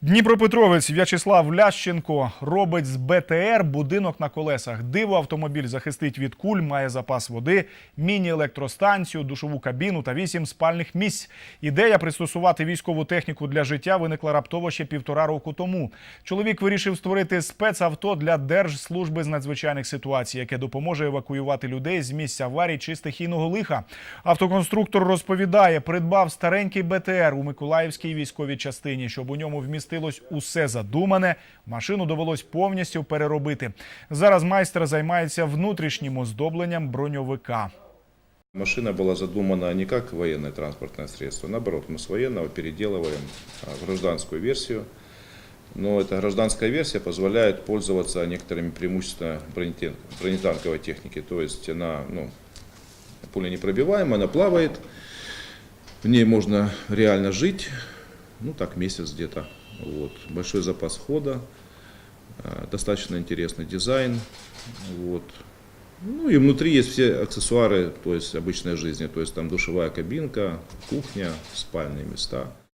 Дніпропетровець В'ячеслав Лященко робить з БТР будинок на колесах. Диво автомобіль захистить від куль, має запас води, міні-електростанцію, душову кабіну та вісім спальних місць. Ідея пристосувати військову техніку для життя виникла раптово ще півтора року тому. Чоловік вирішив створити спецавто для Держслужби з надзвичайних ситуацій, яке допоможе евакуювати людей з місць аварій чи стихійного лиха. Автоконструктор розповідає, придбав старенький БТР у Миколаївській військовій частині, щоб у ньому вмістилось усе задумане. Машину довелось повністю переробити. Зараз майстер займається внутрішнім оздобленням броньовика. Машина была задумана не как военное транспортное средство, наоборот, мы с военного переделываем а, в гражданскую версию. Но эта гражданская версия позволяет пользоваться некоторыми преимуществами бронетен- бронетанковой техники. То есть она ну, пуленепробиваемая, она плавает, в ней можно реально жить, ну так месяц где-то. Вот. Большой запас хода, а, достаточно интересный дизайн. Вот. Ну и внутри есть все аксессуары, то есть обычной жизни, то есть там душевая кабинка, кухня, спальные места.